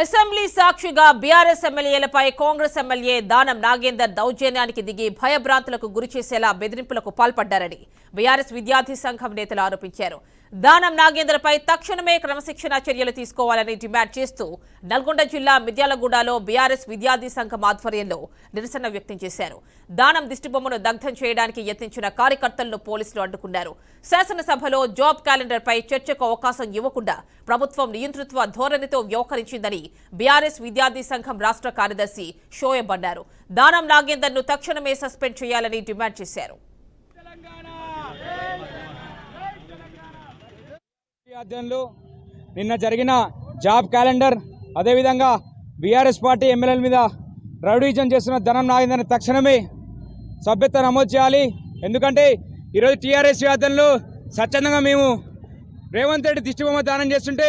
Assembly సాక్షిగా BRS ఎమ్మెల్యేలపై Congress MLA Danam Nagender దౌర్జన్యానికి దిగి భయభ్రాంతులకు గురి చేసేలా బెదిరింపులకు పాల్పడ్డారని బీఆర్ఎస్ విద్యార్థి సంఘం నేతలు ఆరోపించారు. దానం నాగేందర్పై తక్షణమే క్రమశిక్షణ చర్యలు తీసుకోవాలని డిమాండ్ చేస్తూ నల్గొండ జిల్లా మిర్యాలగూడలో బీఆర్ఎస్ విద్యార్థి సంఘం ఆధ్వర్యంలో నిరసన వ్యక్తం చేశారు. దానం దిష్టిబొమ్మను దగ్ధం చేయడానికి యత్నించిన కార్యకర్తలను పోలీసులు అడ్డుకున్నారు. శాసనసభలో జాబ్ క్యాలెండర్పై చర్చకు అవకాశం ఇవ్వకుండా ప్రభుత్వం నియంతృత్వ ధోరణితో వ్యవహరించిందని బీఆర్ఎస్ విద్యార్థి సంఘం రాష్ట్ర కార్యదర్శి షోయబ్ అన్నారు. దానం నాగేందర్ను తక్షణమే సస్పెండ్ చేయాలని డిమాండ్ చేశారు. నిన్న జరిగిన జాబ్ క్యాలెండర్ అదేవిధంగా బీఆర్ఎస్ పార్టీ ఎమ్మెల్యేల మీద రౌడీజం చేస్తున్న ధనం నాగిందని తక్షణమే సభ్యత నమోదు చేయాలి. ఎందుకంటే ఈరోజు టీఆర్ఎస్ వ్యాధంలో స్వచ్ఛందంగా మేము రేవంత్ రెడ్డి దిష్టిబొమ్మ దానం చేస్తుంటే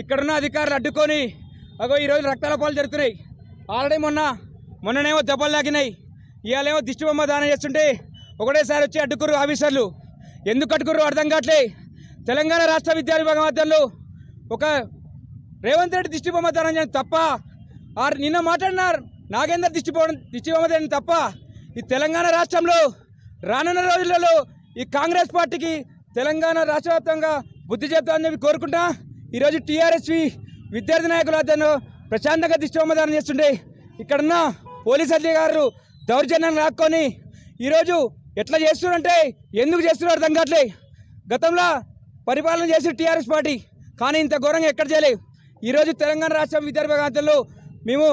ఇక్కడున్న అధికారులు అడ్డుకొని అగో ఈరోజు రక్తాల పాలు జరుగుతున్నాయి. ఆల్రెడీ మొన్న మొన్ననేమో దెబ్బలు తాకినాయి. ఇవాళేమో దిష్టిబొమ్మ దానం చేస్తుంటే ఒకటేసారి వచ్చి అడ్డుకురు ఆఫీసర్లు. ఎందుకు అడ్డుకుర్రు అర్థం కావట్లే. తెలంగాణ రాష్ట్ర విద్యా విభాగం ఆధ్వర్యంలో ఒక రేవంత్ రెడ్డి దిష్టి బొమ్మ దానం చేయడం తప్ప ఆరు నిన్న మాట్లాడినారు. నాగేందర్ దిష్టి బొమ్మ దిష్టి బొమ్మ తప్ప ఈ తెలంగాణ రాష్ట్రంలో రానున్న రోజులలో ఈ కాంగ్రెస్ పార్టీకి తెలంగాణ రాష్ట్ర వ్యాప్తంగా బుద్ధి చెప్తామని చెప్పి కోరుకుంటా ఈరోజు టీఆర్ఎస్వి విద్యార్థి నాయకులు అతను ప్రశాంతంగా దిష్టోమదానం చేస్తుండే. ఇక్కడున్న పోలీస్ అధికారులు దౌర్జన్యాన్ని రాక్కొని ఈరోజు ఎట్లా చేస్తున్నారంటే ఎందుకు చేస్తున్నారు అర్థం కావట్లే. గతంలో పరిపాలన చేసి టీఆర్ఎస్ పార్టీ కానీ ఇంత ఘోరంగా ఎక్కడ చేయలేదు. ఈరోజు తెలంగాణ రాష్ట్రం విద్యార్థి ప్రాంతంలో మేము